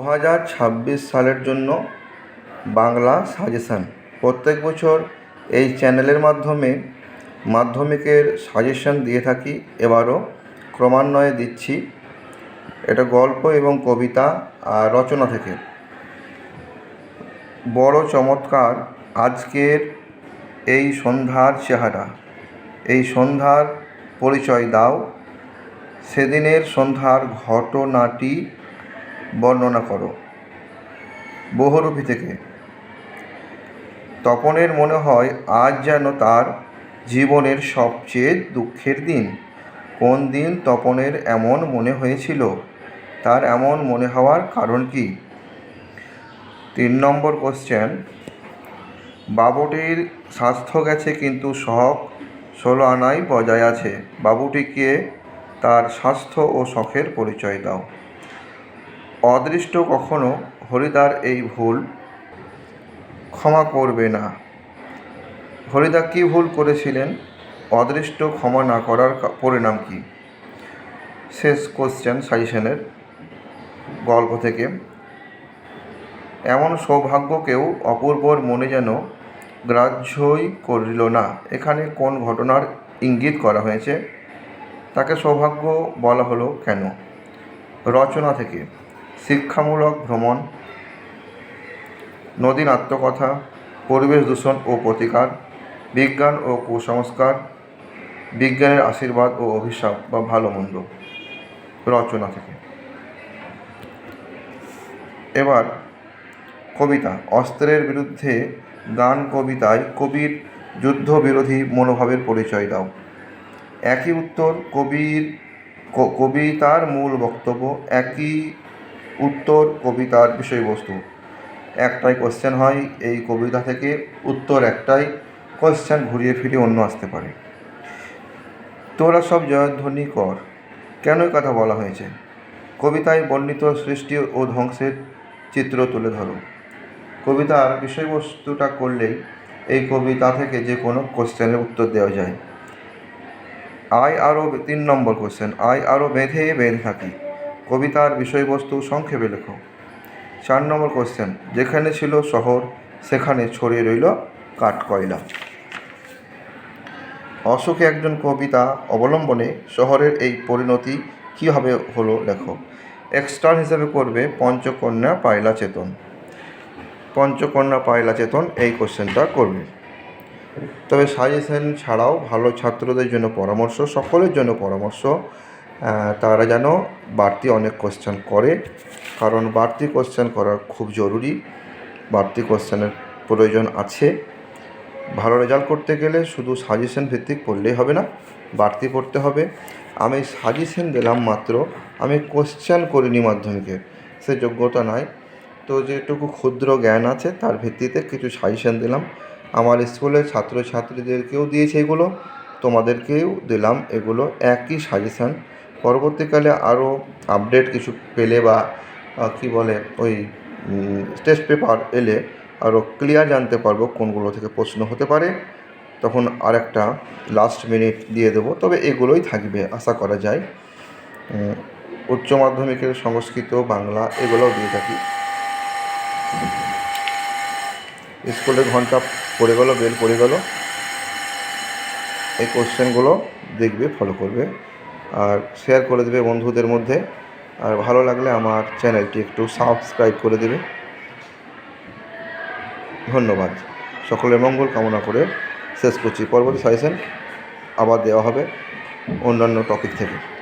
হাজার ছাব্বিশ সালের জন্য বাংলা সাজেশান। প্রত্যেক বছর এই চ্যানেলের মাধ্যমে মাধ্যমিকের সাজেশান দিয়ে থাকি, এবারও ক্রমান্বয়ে দিচ্ছি। এটা গল্প এবং কবিতা আর রচনা থেকে। বড় চমৎকার আজকের এই সন্ধ্যার চেহারা। এই সন্ধ্যার পরিচয় দাও। সেদিনের সন্ধ্যার ঘটনাটি বর্ণনা করো। বহুরূপী থেকে। তপনের মনে হয়, আজ যেন তার জীবনের সবচেয়ে দুঃখের দিন। কোন দিন তপনের এমন মনে হয়েছিল? তার এমন মনে হওয়ার কারণ কি? তিন নম্বর কোশ্চেন বাবুটির স্বাস্থ্য গেছে কিন্তু শখ ষোলো আনাই বজায় আছে। বাবুটিকে তার স্বাস্থ্য ও শখের পরিচয় দাও। অদৃষ্ট কখনো হরিদার এই ভুল ক্ষমা করবে না। হরিদা কী ভুল করেছিলেন? অদৃষ্ট ক্ষমা না করার পরিণাম কী? শেষ কোশ্চেন সাজেশনের গল্প থেকে। এমন সৌভাগ্যকেও অপূর্বর মনে যেন গ্রাহ্যই করিল না। এখানে কোন ঘটনার ইঙ্গিত করা হয়েছে? তাকে সৌভাগ্য বলা হলো কেন? রচনা থেকে। শিক্ষামূলক ভ্রমণ নদীর আত্মকথা পরিবেশ দূষণ ও প্রতিকার, বিজ্ঞান ও কুসংস্কার, বিজ্ঞানের আশীর্বাদ ও অভিশাপ বা ভালো মন্দ রচনা থেকে। এবার কবিতা, অস্ত্রের বিরুদ্ধে গান কবিতায় কবির যুদ্ধবিরোধী মনোভাবের পরিচয় দাও। একই উত্তর, কবির কবিতার মূল বক্তব্য একই উত্তর কবিতার বিষয়বস্তু। একটাই কোশ্চেন হয়, এই কবিতা থেকে উত্তর একটাই কোশ্চেন ঘুরিয়ে ফিরিয়ে অন্য আসতে পারে। তোরা সব জয়ধ্বনি কর কেন কথা বলা হয়েছে? কবিতায় বর্ণিত সৃষ্টি ও ধ্বংসের চিত্র তুলে ধরো। কবিতার বিষয়বস্তুটা করলেই এই কবিতা থেকে যে কোনো কোশ্চেনের উত্তর দেওয়া যায়। আয় আরও তিন নম্বর কোশ্চেন আয় আরও বেঁধে বেঁধে থাকি। কবিতার বিষয়বস্তু সংক্ষেপে লেখো। চার নম্বর কোশ্চেন যেখানে ছিল শহর, সেখানে ছড়িয়ে রইল কাঠকয়লা। অশোকে একজন কবিতা অবলম্বনে শহরের এই পরিণতি কীভাবে হলো লেখো। এক্সটার্ন হিসেবে করবে পঞ্চকন্যা পায়লা চেতন। পঞ্চকন্যা পায়লা চেতন এই কোশ্চেনটা করবে। তবে সাজেশন ছাড়াও ভালো ছাত্রদের জন্য পরামর্শ, সকলের জন্য পরামর্শ তারা যেন বাড়তি অনেক কোশ্চেন করে। কারণ বাড়তি কোশ্চেন করা খুব জরুরি। বাড়তি কোশ্চেনের প্রয়োজন আছে। ভালো রেজাল্ট করতে গেলে শুধু সাজেশন ভিত্তিক পড়লেই হবে না, বাড়তি পড়তে হবে। আমি সাজেশন দিলাম মাত্র, আমি কোশ্চেন করিনি মাধ্যমিকের সে যোগ্যতা নাই। তো যেটুকু ক্ষুদ্র জ্ঞান আছে, তার ভিত্তিতে কিছু সাজেশন দিলাম। আমার স্কুলের ছাত্রছাত্রীদেরকেও দিয়েছে এগুলো, তোমাদেরকেও দিলাম এগুলো। একই সাজেশান পরবর্তীকালে আরও আপডেট কিছু পেলে বা কী বলে, ওই টেস্ট পেপার এলে আরও ক্লিয়ার জানতে পারব কোনগুলো থেকে প্রশ্ন হতে পারে। তখন আরেকটা লাস্ট মিনিট দিয়ে দেবো। তবে এগুলোই থাকবে, আশা করা যায়। উচ্চ মাধ্যমিকের সংস্কৃত, বাংলা এগুলোও দিয়ে থাকি। স্কুলের ঘণ্টা পড়ে গেলো বেল পড়ে গেলো। এই কোশ্চেনগুলো দেখবে ফলো করবে। আর শেয়ার করে দেবে বন্ধুদের মধ্যে। আর ভালো লাগলে আমার চ্যানেলটি একটু সাবস্ক্রাইব করে দেবে। ধন্যবাদ। সকলের মঙ্গল কামনা করে শেষ করছি পরবর্তী সাজেশন আবার দেওয়া হবে অন্যান্য টপিক থেকে।